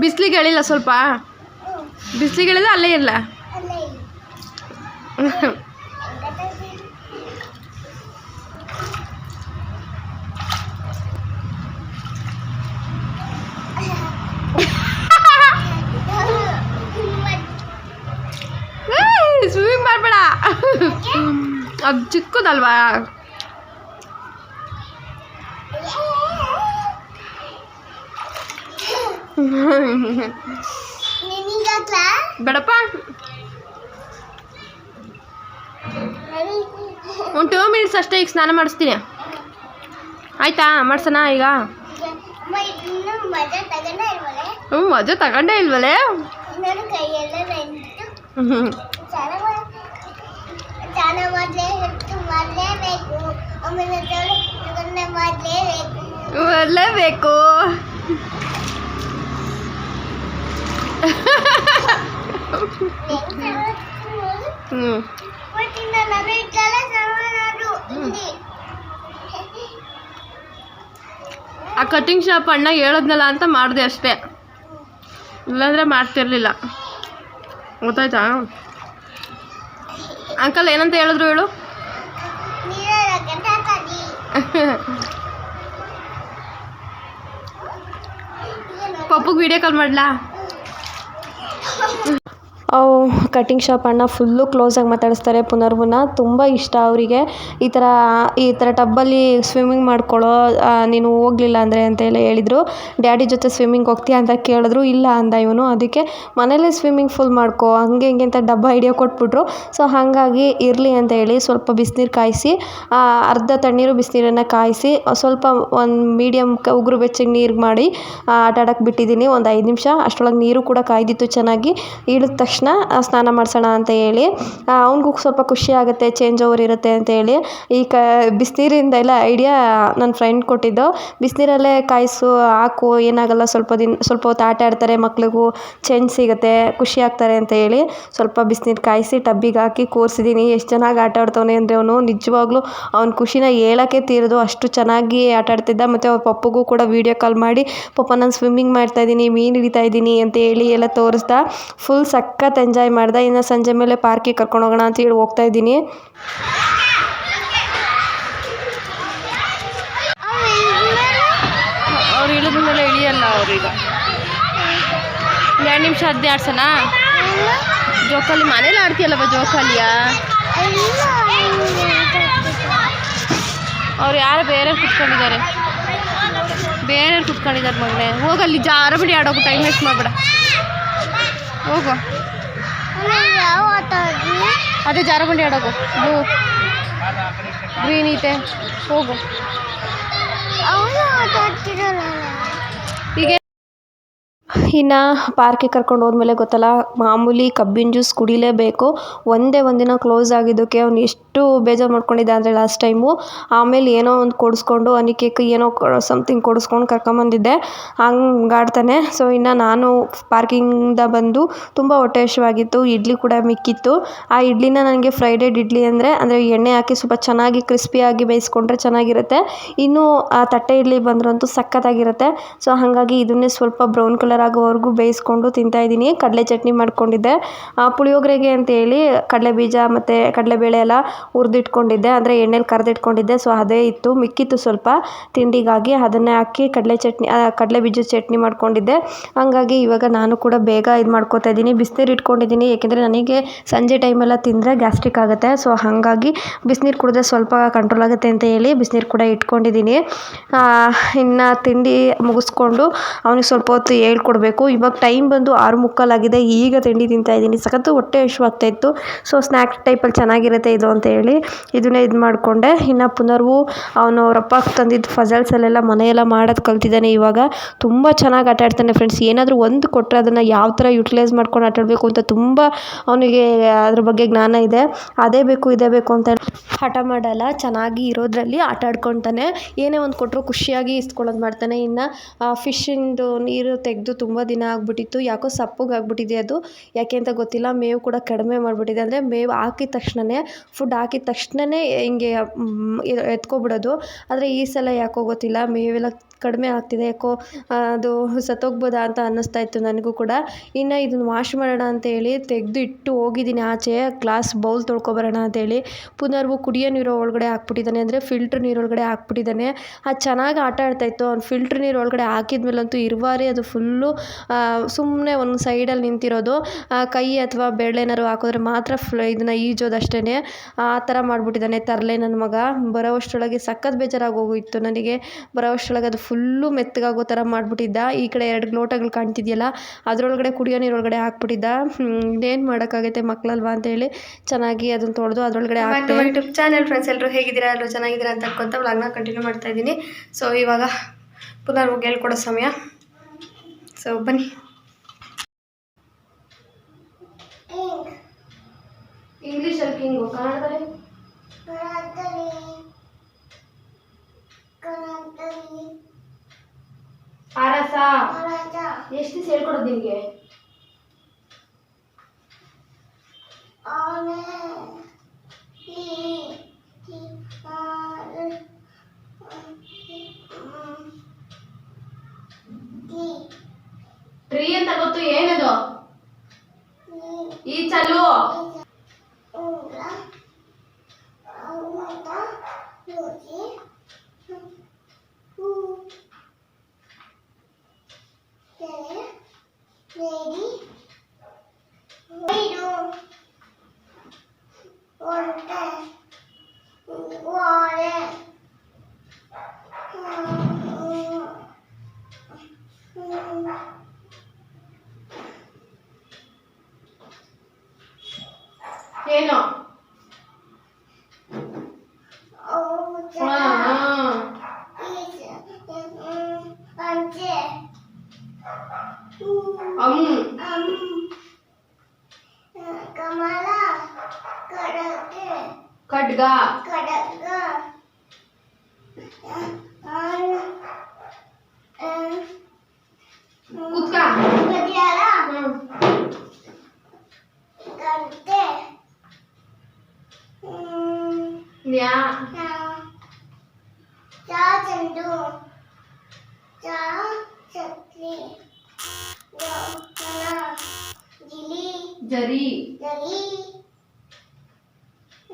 ಬಿಸಿಲಿಗೆ ಹೇಳಿಲ್ಲ ಸ್ವಲ್ಪ? ಬಿಸಿಲಿಗೆ ಎಳಿಲ್ಲ ಅಲ್ಲೇ ಇಲ್ಲ ಸ್ವಿಮ್ಮಿಂಗ್ ಮಾಡಬೇಡ ಅದು ಚಿಕ್ಕದಲ್ವಾ? ಬೇಡಪ್ಪ. ಒಂದು ಟೂ ಮಿನಿಟ್ಸ್ ಅಷ್ಟೇ ಈಗ ಸ್ನಾನ ಮಾಡಿಸ್ತೀನಿ. ಆಯ್ತಾ? ಮಾಡ್ಸೋಣ ಈಗ? ಹ್ಞೂ ಮಜಾ ತಗೊಂಡೇ ಇಲ್ವಲ್ಲೇ ಹ್ಞೂ ಸ್ನಾನ ಮಾಡಲೇಬೇಕು ಮಾಡಲೇಬೇಕು ಆಮೇಲೆ ತಗೊಂಡ ಮಾಡಲೇಬೇಕು ಮಾಡಲೇಬೇಕು ಆ ಕಟಿಂಗ್ ಶಾಪ್ ಅಣ್ಣ ಹೇಳದ್ನಲ್ಲ ಅಂತ ಮಾಡಿದೆ ಅಷ್ಟೇ. ಇಲ್ಲಾಂದರೆ ಮಾಡ್ತಿರ್ಲಿಲ್ಲ. ಗೊತ್ತಾಯ್ತಾ? ಅಂಕಲ್ ಏನಂತ ಹೇಳಿದ್ರು ಹೇಳು? ಪಪ್ಪುಗೆ ವಿಡಿಯೋ ಕಾಲ್ ಮಾಡಲಾ? ಕಟಿಂಗ್ ಶಾಪ್ ಅಣ್ಣ ಫುಲ್ಲು ಕ್ಲೋಸಾಗಿ ಮಾತಾಡಿಸ್ತಾರೆ ಪುನರ್ ಪುನಃ ತುಂಬ ಇಷ್ಟ ಅವರಿಗೆ. ಈ ಥರ ಈ ಥರ ಟಬ್ಬಲ್ಲಿ ಸ್ವಿಮ್ಮಿಂಗ್ ಮಾಡ್ಕೊಳ್ಳೋ ನೀನು ಹೋಗ್ಲಿಲ್ಲ ಅಂದರೆ ಅಂತ ಹೇಳಿದ್ರು. ಡ್ಯಾಡಿ ಜೊತೆ ಸ್ವಿಮ್ಮಿಂಗ್ ಹೋಗ್ತೀಯಾ ಅಂತ ಕೇಳಿದ್ರು. ಇಲ್ಲ ಅಂದ ಇವನು. ಅದಕ್ಕೆ ಮನೇಲೇ ಸ್ವಿಮ್ಮಿಂಗ್ ಫುಲ್ ಮಾಡ್ಕೊ. ಹಂಗೆ ಹಿಂಗೆ ಅಂತ ಡಬ್ಬ ಐಡಿಯಾ ಕೊಟ್ಬಿಟ್ರು. ಸೊ ಹಾಗಾಗಿ ಇರಲಿ ಅಂತ ಹೇಳಿ ಸ್ವಲ್ಪ ಬಿಸಿನೀರು ಕಾಯಿಸಿ ಅರ್ಧ ತಣ್ಣೀರು ಬಿಸಿನೀರನ್ನು ಕಾಯಿಸಿ, ಸ್ವಲ್ಪ ಒಂದು ಮೀಡಿಯಮ್ ಉಗುರು ಬೆಚ್ಚಗೆ ನೀರು ಮಾಡಿ ಆಟ ಆಡೋಕ್ಕೆ ಬಿಟ್ಟಿದ್ದೀನಿ. ಒಂದು ಐದು ನಿಮಿಷ. ಅಷ್ಟರೊಳಗೆ ನೀರು ಕೂಡ ಕಾಯ್ದಿತ್ತು ಚೆನ್ನಾಗಿ. ಇಳಿದ ತಕ್ಷಣ ಆ, ಸ್ನಾನ ಮಾಡಿಸೋಣ ಅಂತ ಹೇಳಿ ಅವ್ನಿಗೂ ಸ್ವಲ್ಪ ಖುಷಿ ಆಗುತ್ತೆ ಚೇಂಜ್ ಓವರ್ ಇರುತ್ತೆ ಅಂತ ಹೇಳಿ ಈ ಕ ಬಿಸಿನೀರಿಂದ ಎಲ್ಲ ಐಡಿಯಾ ನನ್ನ ಫ್ರೆಂಡ್ ಕೊಟ್ಟಿದ್ದು. ಬಿಸಿನೀರಲ್ಲೇ ಕಾಯಿಸು ಹಾಕು ಏನಾಗಲ್ಲ ಸ್ವಲ್ಪ ದಿನ ಸ್ವಲ್ಪ ಹೊತ್ತು ಆಟ ಆಡ್ತಾರೆ ಮಕ್ಳಿಗೂ ಚೇಂಜ್ ಸಿಗುತ್ತೆ ಖುಷಿ ಆಗ್ತಾರೆ ಅಂತ ಹೇಳಿ ಸ್ವಲ್ಪ ಬಿಸಿನೀರು ಕಾಯಿಸಿ ಟಬ್ಬಿಗೆ ಹಾಕಿ ಕೂರಿಸಿದ್ದೀನಿ ಎಷ್ಟು ಚೆನ್ನಾಗಿ ಆಟ ಆಡ್ತವನೆ ಅಂದರೆ ಅವನು ನಿಜವಾಗ್ಲೂ ಅವ್ನ ಖುಷಿನ ಹೇಳೋಕ್ಕೆ ತೀರದು ಅಷ್ಟು ಚೆನ್ನಾಗಿ ಆಟ ಆಡ್ತಿದ್ದ. ಮತ್ತು ಅವ್ರ ಪಪ್ಪಗೂ ಕೂಡ ವೀಡಿಯೋ ಕಾಲ್ ಮಾಡಿ ಪಪ್ಪ ನಾನು ಸ್ವಿಮ್ಮಿಂಗ್ ಮಾಡ್ತಾಯಿದ್ದೀನಿ ಮೀನು ಹಿಡಿತಾ ಇದ್ದೀನಿ ಅಂತ ಹೇಳಿ ಎಲ್ಲ ತೋರಿಸ್ದ. ಫುಲ್ ಸಖತ್ ಎಂಜಾಯ್ ಮಾಡ್ದೆ, ಇನ್ನು ಸಂಜೆ ಮೇಲೆ ಪಾರ್ಕಿಗೆ ಕರ್ಕೊಂಡು ಹೋಗೋಣ ಅಂತ ಹೇಳಿ ಹೋಗ್ತಾ ಇದ್ದೀನಿ. ಅವ್ರು ಇಳಿದ ಮೇಲೆ ಇಳಿಯಲ್ಲ ಅವ್ರೀಗ ಎರಡು ನಿಮಿಷ ಹದ್ದೆ ಆಡ್ಸೋಣ? ಜೋಕಾಲಿ ಮನೇಲಿ ಆಡ್ತೀಯಲ್ಲವ ಜೋಕಾಲಿಯ? ಅವ್ರು ಯಾರು ಬೇರೆ ಕುತ್ಕೊಂಡಿದ್ದಾರೆ. ಬೇರೆ ಕುತ್ಕೊಂಡಿದ್ದಾರೆ ಮಗನೇ. ಹೋಗಲ್ಲಿ ಜಾರಬಿಡಿ ಆಡೋಕು ಟೈಮ್ ವೇಸ್ಟ್ ಮಾಡಬೇಡ. ಹೋಗು. ಯಾವ ಆಟ ಆಡ್ಲಿ? ಅದೇ ಜಾರಬಂಡಿ ಆಡೋಗು ಬ್ಲೂ ಗ್ರೀನ್ ಐತೆ ಹೋಗು. ಈಗ ಇನ್ನು ಪಾರ್ಕಿಗೆ ಕರ್ಕೊಂಡು ಹೋದ್ಮೇಲೆ ಗೊತ್ತಲ್ಲ, ಮಾಮೂಲಿ ಕಬ್ಬಿನ ಜ್ಯೂಸ್ ಕುಡಿಲೇಬೇಕು. ಒಂದೇ ಒಂದಿನ ಕ್ಲೋಸ್ ಆಗಿದ್ದಕ್ಕೆ ಅವ್ನು ಎಷ್ಟು ಬೇಜಾರು ಮಾಡ್ಕೊಂಡಿದ್ದ ಅಂದರೆ ಲಾಸ್ಟ್ ಟೈಮು ಆಮೇಲೆ ಏನೋ ಒಂದು ಕೊಡಿಸ್ಕೊಂಡು ಅನಿಕೇಕ್ ಏನೋ ಸಮಥಿಂಗ್ ಕೊಡಿಸ್ಕೊಂಡು ಕರ್ಕೊಂಬಂದಿದ್ದೆ. ಹಂಗಾಡ್ತಾನೆ ಸೊ ಇನ್ನು ನಾನು ಪಾರ್ಕಿಂಗಿಂದ ಬಂದು ತುಂಬ ಹೊಟ್ಟೆ ಹಸಿವಾಗಿತ್ತು, ಇಡ್ಲಿ ಕೂಡ ಮಿಕ್ಕಿತ್ತು. ಆ ಇಡ್ಲಿನ ನನಗೆ ಫ್ರೈಡೆಡ್ ಇಡ್ಲಿ ಅಂದರೆ ಅಂದರೆ ಎಣ್ಣೆ ಹಾಕಿ ಸ್ವಲ್ಪ ಚೆನ್ನಾಗಿ ಕ್ರಿಸ್ಪಿಯಾಗಿ ಬೇಯಿಸ್ಕೊಂಡ್ರೆ ಚೆನ್ನಾಗಿರುತ್ತೆ. ಇನ್ನು ಆ ತಟ್ಟೆ ಇಡ್ಲಿ ಬಂದ್ರಂತೂ ಸಖತ್ತಾಗಿರುತ್ತೆ. ಸೊ ಹಾಗಾಗಿ ಇದನ್ನೇ ಸ್ವಲ್ಪ ಬ್ರೌನ್ ಕಲರ್ ಆಗೋವರೆಗೂ ಬೇಯಿಸ್ಕೊಂಡು ತಿಂತಾಯಿದ್ದೀನಿ ಕಡಲೆ ಚಟ್ನಿ ಮಾಡ್ಕೊಂಡಿದ್ದೆ. ಪುಳಿಯೋಗರೆಗೆ ಅಂತೇಳಿ ಕಡಲೆ ಬೀಜ ಮತ್ತು ಕಡಲೆಬೇಳೆ ಎಲ್ಲ ಹುರಿದಿಟ್ಕೊಂಡಿದ್ದೆ. ಅಂದರೆ ಎಣ್ಣೆಲಿ ಕರೆದಿಟ್ಕೊಂಡಿದ್ದೆ. ಸೊ ಅದೇ ಇತ್ತು. ಮಿಕ್ಕಿತ್ತು ಸ್ವಲ್ಪ ತಿಂಡಿಗಾಗಿ ಅದನ್ನೇ ಹಾಕಿ ಕಡಲೆ ಚಟ್ನಿ ಕಡಲೆ ಬೀಜದ ಚಟ್ನಿ ಮಾಡ್ಕೊಂಡಿದ್ದೆ. ಹಂಗಾಗಿ ಇವಾಗ ನಾನು ಕೂಡ ಬೇಗ ಇದು ಮಾಡ್ಕೊತಾ ಇದ್ದೀನಿ. ಬಿಸಿನೀರು ಇಟ್ಕೊಂಡಿದ್ದೀನಿ. ಏಕೆಂದರೆ ನನಗೆ ಸಂಜೆ ಟೈಮೆಲ್ಲ ತಿಂದರೆ ಗ್ಯಾಸ್ಟ್ರಿಕ್ ಆಗುತ್ತೆ. ಸೊ ಹಾಗಾಗಿ ಬಿಸಿನೀರು ಕುಡಿದ್ರೆ ಸ್ವಲ್ಪ ಕಂಟ್ರೋಲ್ ಆಗುತ್ತೆ ಅಂತ ಹೇಳಿ ಬಿಸಿನೀರು ಕೂಡ ಇಟ್ಕೊಂಡಿದ್ದೀನಿ. ಇನ್ನು ತಿಂಡಿ ಮುಗಿಸ್ಕೊಂಡು ಅವನಿಗೆ ಸ್ವಲ್ಪ ಹೊತ್ತು ಹೇಳ್ಕೊಡ್ಬೇಕು. ಇವಾಗ ಟೈಮ್ ಬಂದು ಆರು ಮುಕ್ಕಾಲಾಗಿದೆ ಈಗ ತಿಂಡಿ ತಿಂತಾ ಇದ್ದೀನಿ. ಸಖತ್ತು ಹೊಟ್ಟೆ ಇತ್ತು. ಸೊ ಸ್ನ್ಯಾಕ್ಸ್ ಟೈಪಲ್ಲಿ ಚೆನ್ನಾಗಿರುತ್ತೆ ಇದು ಅಂತ ಹೇಳಿ ಇದನ್ನೇ ಇದು ಮಾಡಿಕೊಂಡೆ. ಇನ್ನು ಪುನರ್ವು ಅವನು ಅವರಪ್ಪ ತಂದಿದ್ದ ಫಜಲ್ಸಲ್ಲೆಲ್ಲ ಮನೆಯೆಲ್ಲ ಮಾಡೋದು ಕಲ್ತಿದ್ದಾನೆ ಇವಾಗ. ತುಂಬ ಚೆನ್ನಾಗಿ ಆಟ ಆಡ್ತಾನೆ ಫ್ರೆಂಡ್ಸ್ ಏನಾದರೂ ಒಂದು ಕೊಟ್ಟರೆ ಅದನ್ನು ಯಾವ ಥರ ಯುಟಿಲೈಸ್ ಮಾಡ್ಕೊಂಡು ಆಟಾಡಬೇಕು ಅಂತ ತುಂಬ ಅವನಿಗೆ ಅದ್ರ ಬಗ್ಗೆ ಜ್ಞಾನ ಇದೆ. ಅದೇ ಬೇಕು, ಇದೇ ಬೇಕು ಅಂತ ಹಠ ಮಾಡಲ್ಲ. ಚೆನ್ನಾಗಿ ಇರೋದ್ರಲ್ಲಿ ಆಟ ಆಡ್ಕೊತಾನೆ. ಏನೇ ಒಂದು ಕೊಟ್ಟರು ಖುಷಿಯಾಗಿ ಇಸ್ಕೊಳ್ಳೋದು ಮಾಡ್ತಾನೆ. ಇನ್ನು ಫಿಶಿಂದು ನೀರು ತೆಗೆದು ತುಂಬ ದಿನ ಆಗಿಬಿಟ್ಟಿತ್ತು. ಯಾಕೋ ಸಪ್ಪಗೆ ಆಗ್ಬಿಟ್ಟಿದೆ ಅದು. ಯಾಕೆ ಅಂತ ಗೊತ್ತಿಲ್ಲ. ಮೇವು ಕೂಡ ಕಡಿಮೆ ಮಾಡಿಬಿಟ್ಟಿದೆ. ಅಂದರೆ ಮೇವು ಹಾಕಿದ ತಕ್ಷಣವೇ ಫುಡ್ ಹಾಕಿದ ತಕ್ಷಣವೇ ಹಿಂಗೆ ಎತ್ಕೊಬಿಡೋದು. ಆದರೆ ಈ ಸಲ ಯಾಕೋ ಗೊತ್ತಿಲ್ಲ. ಮೇವೆಲ್ಲ ಕಡಿಮೆ ಆಗ್ತಿದೆ. ಯಾಕೋ ಅದು ಸತ್ತೋಗ್ಬೋದಾ ಅಂತ ಅನ್ನಿಸ್ತಾ ಇತ್ತು ನನಗೂ ಕೂಡ. ಇನ್ನು ಇದನ್ನು ವಾಶ್ ಮಾಡೋಣ ಅಂತೇಳಿ ತೆಗೆದು ಇಟ್ಟು ಹೋಗಿದ್ದೀನಿ ಆಚೆ. ಗ್ಲಾಸ್ ಬೌಲ್ ತೊಳ್ಕೊಬರೋಣ ಅಂತೇಳಿ ಪುನರ್ವು ಕುಡಿಯೋ ನೀರು ಒಳಗಡೆ ಹಾಕ್ಬಿಟ್ಟಿದ್ದಾನೆ. ಅಂದರೆ ಫಿಲ್ಟ್ರ್ ನೀರು ಒಳಗಡೆ ಹಾಕ್ಬಿಟ್ಟಿದ್ದಾನೆ. ಅದು ಚೆನ್ನಾಗಿ ಆಟ ಆಡ್ತಾಯಿತ್ತು ಅವ್ನು ಫಿಲ್ಟ್ರ್ ನೀರು ಒಳಗಡೆ ಹಾಕಿದ್ಮೇಲಂತೂ ಇರುವಾರಿ ಅದು ಫುಲ್ಲು ಸುಮ್ಮನೆ ಒಂದು ಸೈಡಲ್ಲಿ ನಿಂತಿರೋದು. ಕೈ ಅಥವಾ ಬೆರಳೇನಾದ್ರು ಹಾಕಿದ್ರೆ ಮಾತ್ರ ಫ್ಲ ಇದನ್ನು ಈಜೋದಷ್ಟೇ ಆ ಥರ ಮಾಡಿಬಿಟ್ಟಿದ್ದಾನೆ ತರಲೆ ನನ್ನ ಮಗ. ಬರೋವಷ್ಟರೊಳಗೆ ಸಖತ್ ಬೇಜಾರಾಗಿ ಹೋಗಿತ್ತು ನನಗೆ. ಬರೋವಷ್ಟರೊಳಗೆ ಅದು ಫುಲ್ಲು ಮೆತ್ತಗಾಗೋ ಥರ ಮಾಡಿಬಿಟ್ಟಿದ್ದ. ಈ ಕಡೆ ಎರಡು ಲೋಟಗಳು ಕಾಣ್ತಿದೆಯಲ್ಲ ಅದರೊಳಗಡೆ ಕುಡಿಯೋ ನೀರೊಳಗಡೆ ಹಾಕ್ಬಿಟ್ಟಿದ್ದ. ಇನ್ನೇನು ಮಾಡೋಕ್ಕಾಗತ್ತೆ ಮಕ್ಕಳಲ್ವಾ ಅಂತೇಳಿ ಚೆನ್ನಾಗಿ ಅದನ್ನು ತೊಳೆದು ಅದರೊಳಗಡೆ ಹಾಕ್ತೆ ಯೂಟ್ಯೂಬ್ ಚಾನಲ್ ಫ್ರೆಂಡ್ಸ್ ಎಲ್ಲರೂ ಹೇಗಿದ್ದೀರಾ? ಎಲ್ಲರೂ ಚೆನ್ನಾಗಿದ್ದೀರಾ ಅಂತ ಅನ್ಕೊಂತ ವ್ಲಾಗ್ನ ಕಂಟಿನ್ಯೂ ಮಾಡ್ತಾ ಇದ್ದೀನಿ. ಸೊ ಇವಾಗ ಪುನರ್ ಹೇಳ್ಕೊಡೋ ಸಮಯ. ಸೊ ಬನ್ನಿ. ಇಂಗ್ಲೀಷಲ್ಲಿ ಹಿಂಗು ಕನ್ನಡದಲ್ಲಿ ಕನ್ನಡದಲ್ಲಿ. ಅರಸ. ಎಷ್ಟು ದಿವಸ ಹೇಳ್ಕೊಡೋದು ನಿಮಗೆ? ಈ ಟ್ರೀ ಅಂತ ಗೊತ್ತು ಏನದು ಈ ಈ ಚಲ್ಲು ಉಂಗ್ರ ಊಟ ರುಚಿ ಹೂ ತೆನೆ ನೇಡಿ ವೈಡು ಒಂಟೆ ಓಳೆ ಏನು ಔಚ ಅಂಚೆ ಅಮ್ ಕಮಲ ಕಡಕೆ ಖಡ್ಗ ಕಡಗ ಕುತ್ಕ ಗಡಿಯಾರ ಹ್ಮ್ ಗಂಟೆ ಯಾ ಚಾ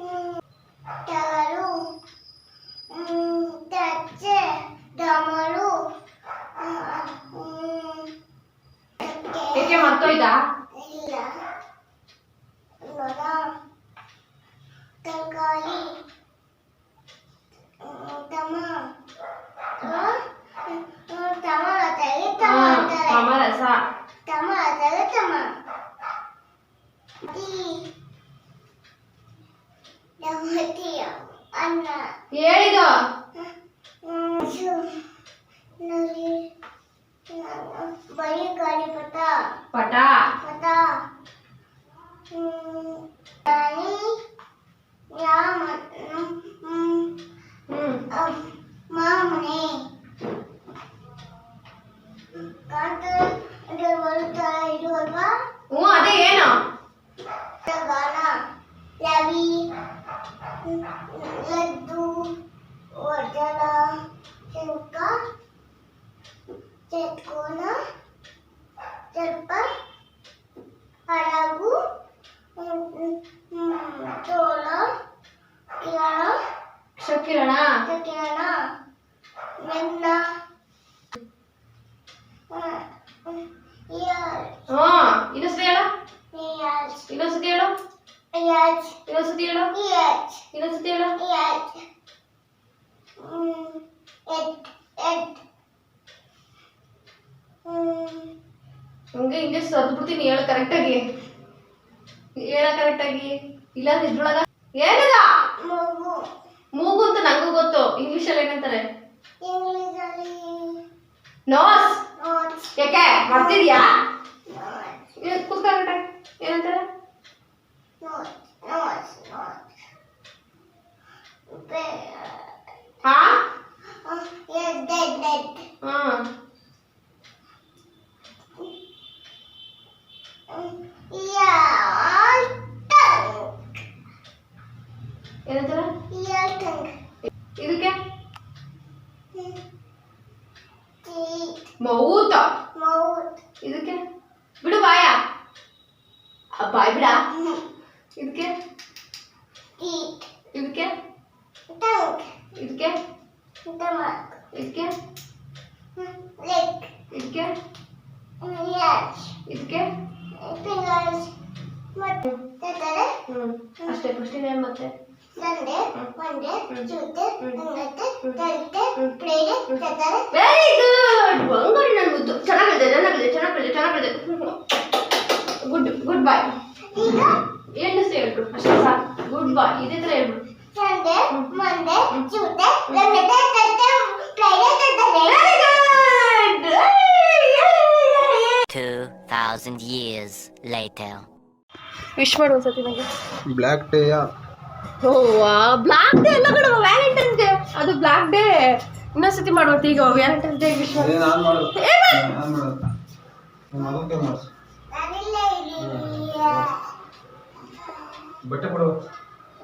ಚೆಂಡು ಚಾ ಚಕ್ಲಿ ಗಿಲಿ ಜರಿ ಗಲಿ ಟಗರು ತಚ್ಚೆ ಡಮರು ಏಕೆ ಮತ್ತೋಯ್ತಾ ಇಲ್ಲ ನೊಣ ತರಕಾರಿ ತಮ ಗುಡ್ ಬೈ ಏನು ಹೇಳ್ಬಿಡು ಅಷ್ಟೇ ಸಾಕು. ಗುಡ್ ಬಾಯ್ ಇದೇ ಥರ ಹೇಳ್ಬಿಡು Sunday Monday 2,000 years later. Wish ಮಾಡು ಒಂದ್ಸತಿ ನನಗೆ ಬ್ಲ್ಯಾಕ್ ಡೇಯಾ ಓ ಬ್ಲಾಕ್ ಡೇ ಎಲ್ಲ ಕಡೆ ವ್ಯಾಲೆಂಟೈನ್ಸ್ ಡೇ ಅದು ಬ್ಲಾಕ್ ಡೇ ಇನ್ನೊಂದ್ಸತಿ ಮಾಡುವಂತ ಈಗ ವ್ಯಾಲೆಂಟೈನ್ಸ್ ಡೇ ವಿಶ್ ಮಾಡು. ನಾನು ಮಾಡೋದು ನಾನು ಮಾಡೋದು ನನ್ನ ಮಗನಿಗೆ ಬಟ್ಟೆ ಕೊಡು.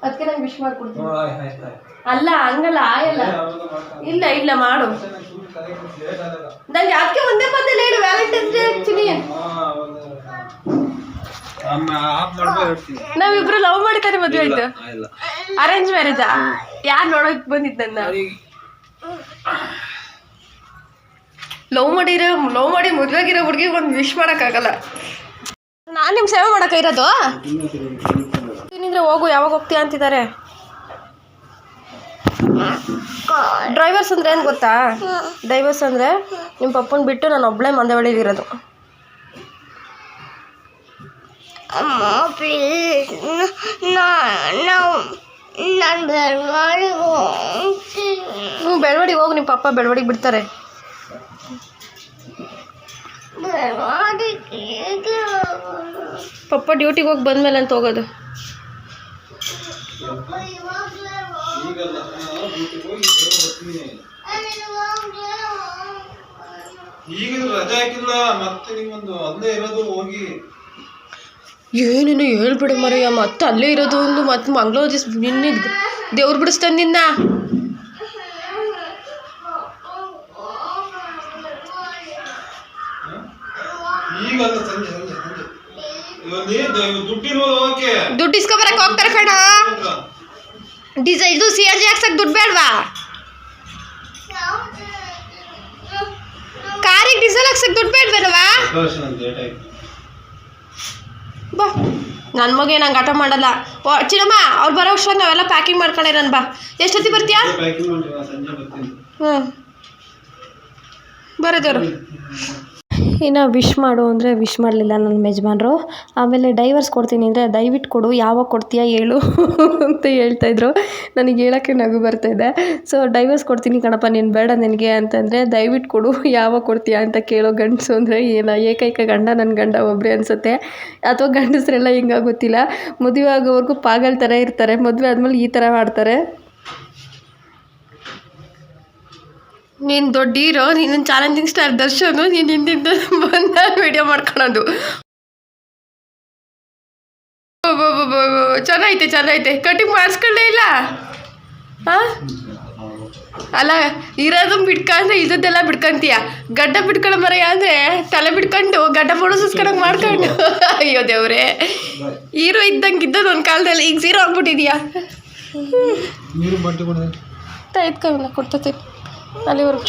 ಅದಕ್ಕೆ ನಂಗೆ ವಿಶ್ ಮಾಡ್ಕೊಡ್ತೀನಿ. ಅಲ್ಲ ಹಂಗಲ್ಲ ಆಯಲ್ಲ. ಇಲ್ಲ ಇಲ್ಲ ಮಾಡು. ನಂಗೆ ಅದಕ್ಕೆ ಒಂದೇ ಪದದಲ್ಲಿ ಹೇಳು ವ್ಯಾಲೆಂಟೈನ್ಸ್ ಡೇ ಹಾಕ್ತೀನಿ ನಾವಿಬ್ರು ಲವ್ ಮಾಡ್ತಾರೆ ಮದುವೆ ಆಯ್ತು. ಇಲ್ಲ. ಅರೇಂಜ್ ಮ್ಯಾರೇಜಾ ಯಾರು ನೋಡಕ್ ಬಂದಿದ್ದ ನನ್ನ? ಲವ್ ಮಾಡಿರೋ ಲವ್ ಮಾಡಿ ಮದುವೆಗಿರೋ ಹುಡುಗಿಗೆ ಒಂದು ವಿಶ್ ಮಾಡೋಕ್ಕಾಗಲ್ಲ. ನಾನು ನಿಮ್ಮ ಸೇವೆ ಮಾಡಕ್ಕೆ ಇರೋದು? ಏನಿದ್ರೆ ಹೋಗು ಯಾವಾಗ ಹೋಗ್ತೀಯ ಅಂತಿದ್ದಾರೆ ಡ್ರೈವರ್ಸ್ ಅಂದರೆ ಏನು ಗೊತ್ತಾ? ಡ್ರೈವರ್ಸ್ ಅಂದರೆ ನಿಮ್ಮ ಪಪ್ಪನ ಬಿಟ್ಟು ನಾನು ಒಬ್ಬಳೇ ಮಂದೆ ಇರೋದು. ಅಮ್ಮ ಪ್ಲೀಸ್ ನಾವು ನಾನು ಬೆಳಗಾವಿ ಹೋಗ್ತೀನಿ. ಹ್ಞೂ ಬೆಳವಡಿಗೆ ಹೋಗು ನಿಮ್ಮ ಪಪ್ಪ ಬೆಳವಡಿಗೆ ಬಿಡ್ತಾರೆ. ಹೇಗೆ? ಪಪ್ಪ ಡ್ಯೂಟಿಗೆ ಹೋಗಿ ಬಂದ್ಮೇಲೆ ಅಂತ ಹೋಗೋದು. ಈಗ ರಜೆ ಹಾಕಿಲ್ಲ ಮತ್ತೆ ನಿಮ್ಮೊಂದು ಅಲ್ಲೇ ಇರೋದು ಹೋಗಿ. ಏನೇನು ಹೇಳ್ಬಿಡು ಮರಯ್ಯ ಮತ್ತೆ ಅಲ್ಲೇ ಇರೋದು ಒಂದು ಮತ್ತೆ ಮಂಗ್ಳೂರು ದಿವ್ಸ ನಿನ್ನೆ ದೇವ್ರು ಬಿಡಿಸ್ತಾನೆ ನಿನ್ನ. ಈಗಲ್ಲ ಸಂಜೆ ಸಂಜೆ ಸಂಜೆ ಇವಾಗ ನೀರು ದುಡ್ಡಿಲ್ವಲ್ಲ ಓಕೆ ದುಡ್ಡು ಇಸ್ಕೊಬರಕ್ಕೆ ಹೋಗ್ತಾರೆ ಕಣ. ಡಿಸೈಲ್ ಇದು ಸಿ ಆರ್ ಜಿ ಹಾಕ್ಸಕ್ ದುಡ್ಡು ಬೇಡವಾ? ಕಾರಿಗೆ ಡೀಸೆಲ್ ಹಾಕ್ಸಕ್ ದುಡ್ಡು ಬೇಡವೇನವಾ ಲೇಟ್ ಆಯ್ತು. ಬಾ. ನನ್ನ ಮಗ ನಂಗೆ ಆಟ ಮಾಡಲ್ಲ. ಓ ಚಿನ್ನಮ್ಮ ಅವ್ರು ಬರೋ ಅಷ್ಟೊಂದು ನಾವೆಲ್ಲ ಪ್ಯಾಕಿಂಗ್ ಮಾಡ್ಕೊಂಡಿರೋಣ ಬಾ. ಎಷ್ಟೊತ್ತಿ ಬರ್ತೀಯಾ? ಪ್ಯಾಕಿಂಗ್ ಮಾಡಿ ನಾ ಸಂಜೆ ಬರ್ತೀನಿ. ಹ್ಞೂ ಬರೋದೇವ್ರು. ಇನ್ನು ವಿಶ್ ಮಾಡು ಅಂದರೆ ವಿಶ್ ಮಾಡಲಿಲ್ಲ ನನ್ನ ಯಜಮಾನ್ರು. ಆಮೇಲೆ ಡೈವರ್ಸ್ ಕೊಡ್ತೀನಿ ಅಂದರೆ ದಯವಿಟ್ಟು ಕೊಡು, ಯಾವಾಗ ಕೊಡ್ತೀಯಾ ಹೇಳು ಅಂತ ಹೇಳ್ತಾಯಿದ್ರು ನನಗೆ ಹೇಳೋಕ್ಕೆ ನಗು ಬರ್ತಾಯಿದೆ ಸೊ ಡೈವರ್ಸ್ ಕೊಡ್ತೀನಿ ಕಣಪ್ಪ, ನೀನು ಬೇಡ ನಿನಗೆ ಅಂತಂದರೆ ದಯವಿಟ್ಟು ಕೊಡು, ಯಾವಾಗ ಕೊಡ್ತೀಯಾ ಅಂತ ಕೇಳೋ ಗಂಡಸು ಅಂದರೆ ಏನ, ಏಕೈಕ ಗಂಡ ನನ್ನ ಗಂಡ ಒಬ್ಬರೇ ಅನಿಸುತ್ತೆ. ಅಥವಾ ಗಂಡಸರೆಲ್ಲ ಹಿಂಗೆ ಗೊತ್ತಿಲ್ಲ. ಮದುವೆ ಆಗೋವರೆಗೂ ಪಾಗಲ್ ಥರ ಇರ್ತಾರೆ. ಮದುವೆ ಆದಮೇಲೆ ಈ ಥರ ಮಾಡ್ತಾರೆ. ನೀನು ದೊಡ್ಡ ಹೀರೋ ನೀನು ಚಾಲೆಂಜಿಂಗ್ ಸ್ಟಾರ್ ದರ್ಶನ್ ನೀನು ಹಿಂದಿಂದ ಬಂದ ವಿಡಿಯೋ ಮಾಡ್ಕೊಳೋದು. ಚೆನ್ನೈತೆ ಚೆನ್ನೈತೆ ಕಟಿಂಗ್ ಮಾಡಿಸ್ಕೊಳ್ಳೇ ಇಲ್ಲ? ಹಾಂ ಅಲ್ಲ ಇರೋದು ಬಿಟ್ಕೊಂಡ್ರೆ ಇದ್ದದ್ದೆಲ್ಲ ಬಿಟ್ಕೊಂತೀಯ? ಗಡ್ಡ ಬಿಟ್ಕೊಳ್ಳೋ ಮರ ಅಂದರೆ ತಲೆ ಬಿಟ್ಕೊಂಡು ಗಡ್ಡ ಬಡಿಸ್ಕೊಳಂಗೆ ಮಾಡ್ಕೊಂಡು. ಅಯ್ಯೋ ದೇವ್ರೆ. ಹೀರೋ ಇದ್ದಂಗೆ ಇದ್ದದ್ದು ಒಂದು ಕಾಲದಲ್ಲಿ ಈಗ ಝೀರೋ ಆಗ್ಬಿಟ್ಟಿದ್ಯಾ? ಎತ್ಕೊಳ್ಳ ಕೊಡ್ತತಿ ಅಲ್ಲಿವರೆಗೂ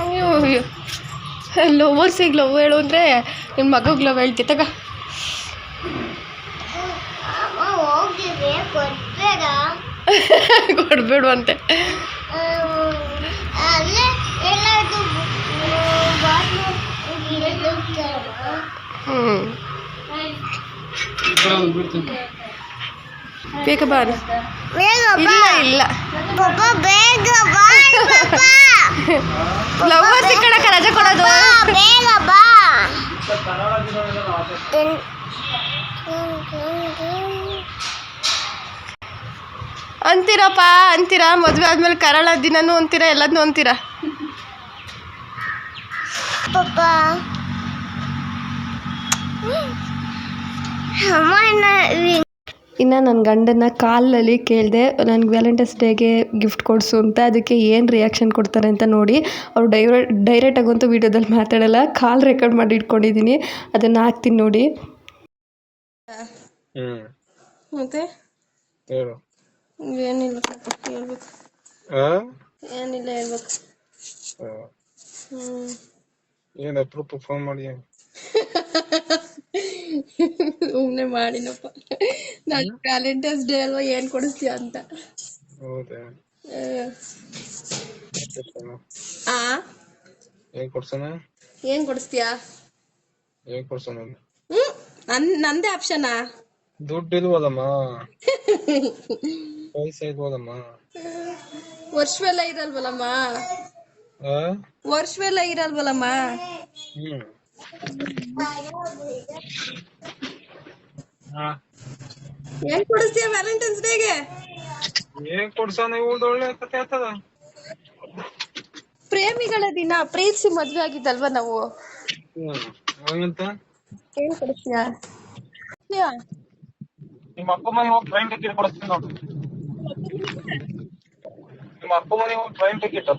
ಅಯ್ಯೋ ಅಯ್ಯೋ. ಲವರ್ಸಿಗೆ ಲವ್ ಹೇಳು ಅಂದರೆ ನಿನ್ನ ಮಗಗೆ ಲವ್ ಹೇಳ್ತಿ, ತಗ. ಕೊಡ್ಬೇಡ ಅಂತೆ ಅಲ್ಲೇ ಬಿಡ್ತೀನಿ ಬೇಗ ಬಾ. ಬೇಗ ಇಲ್ಲ ಇಲ್ಲ. ಲವರ್ಸ್ ಕಣಕ್ಕ ರಜೆ ಕೊಡೋದು. ಅಂತೀರಪ್ಪ ಅಂತೀರಾ? ಮದುವೆ ಆದ್ಮೇಲೆ ಕರಾಳ ದಿನನೂ ಅಂತೀರ ಎಲ್ಲದನ್ನೂ ಅಂತೀರ? ಪಾಪ ಅಮ್ಮ ಇನ್ನ- ನನ್ನ ಗಂಡನ ಕಾಲಲ್ಲಿ ಕೇಳಿದೆ ನನಗೆ ವ್ಯಾಲೆಂಟೈನ್ಸ್ ಡೇಗೆ ಗಿಫ್ಟ್ ಕೊಡಿಸು ಅಂತ ಅದಕ್ಕೆ ಏನು ರಿಯಾಕ್ಷನ್ ಕೊಡ್ತಾರೆ ಅಂತ ನೋಡಿ ಅವ್ರು ಡೈರೆಕ್ಟ್ ಡೈರೆಕ್ಟಾಗಂತೂ ವೀಡಿಯೋದಲ್ಲಿ ಮಾತಾಡಲ್ಲ ಕಾಲ್ ರೆಕಾರ್ಡ್ ಮಾಡಿ ಇಟ್ಕೊಂಡಿದ್ದೀನಿ ಅದನ್ನು ಹಾಕ್ತೀನಿ ನೋಡಿ. ಹ್ಮ್. ಮತ್ತೆ? ಹೇಳು. ಏನಿಲ್ಲ ಹೇಳ್ಬೇಕು. ಏನಿಲ್ಲ ಹೇಳ್ಬೇಕು. ಏನ್ ಅಪ್ರೂಪ ಫೋನ್ ಮಾಡಿ. ಸುಮ್ಮನೆ ಮಾಡಿನಪ್ಪ ನಾನು ವ್ಯಾಲೆಂಟೈನ್ಸ್ ಡೇ ಅಲ್ವಾ ಏನ್ ಕೊಡಿಸ್ತೀಯ ಅಂತ. ಹೌದಾ? ಆ. ಆ? ಏನ್ ಕೊಡ್ಸೋಣ? ಏನು ಕೊಡಿಸ್ತೀಯಾ? ಏನ್ ಕೊಡ್ಸೋಣ? ಹ್ಮ್ ನನ್ ನಂದೇ ಆಪ್ಷನಾ ದುಡ್ಡು ಇಲ್ವಲ್ಲಮ್ಮ? ಪೈಸೆ ಇಲ್ವಲ್ಲಮ್ಮ? ವರ್ಷವೆಲ್ಲ ಇರಲ್ವಲ್ಲಮ್ಮ? ಆ? ವರ್ಷವೆಲ್ಲ ಇರಲ್ವಲ್ಲಮ್ಮ? ಹ್ಮ್. ಏನ್ ಕೊಡಿಸ್ತೀಯ ವ್ಯಾಲೆಂಟೈನ್ಸ್ ಡೇಗೆ ಏನ್ ಕೊಡ್ಸೋಣ ಇವ್ಳ್ದು ಒಳ್ಳೆ ಕತೆ ಆಗ್ತದ. ಪ್ರೇಮಿಗಳ ದಿನ ಪ್ರೀತಿಸಿ ಮದ್ವೆ ಆಗಿದ್ದಲ್ವಾ ನಾವು? ಹಾಗಂತ. ಏನ್ ಕೊಡಿಸ್ತೀಯ? ನಿಮ್ಮ ಅಪ್ಪ ಮನೆ ಹೋಗಿ ಟ್ರೈನ್ ಟಿಕೆಟ್ ಕೊಡಿಸ್ತೀನಿ ನೋಡು. ನಿಮ್ಮ ಅಪ್ಪ ಮನೆ ಹೋಗಿ ಟ್ರೈನ್ ಟಿಕೆಟ್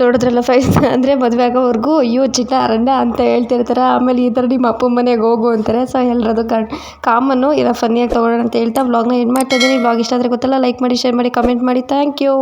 ನೋಡಿದ್ರಲ್ಲ ಫೈಸ್ ಅಂದರೆ ಮದುವೆ ಆಗೋವರೆಗೂ, ಅಯ್ಯೋ, ಚಿಕ್ಕ ಅರಣ್ಯ ಅಂತ ಹೇಳ್ತಿರ್ತಾರೆ. ಆಮೇಲೆ ಈ ಥರ ನಿಮ್ಮ ಅಪ್ಪ ಮನೆಗೆ ಹೋಗು ಅಂತಾರೆ. ಸೊ ಎಲ್ಲರದು ಕಾಮನ್ನು ಇಲ್ಲ ಫನ್ನಿಯಾಗಿ ತೊಗೊಳ್ಳೋಣ ಅಂತ ಹೇಳ್ತಾ ವ್ಲಾಗ್ನ ಎಂಡ್ ಮಾಡ್ತಾ ಇದ್ದೀನಿ. ವ್ಲಾಗ್ ಇಷ್ಟ ಆದರೆ ಗೊತ್ತಲ್ಲ ಲೈಕ್ ಮಾಡಿ ಶೇರ್ ಮಾಡಿ ಕಮೆಂಟ್ ಮಾಡಿ. Thank you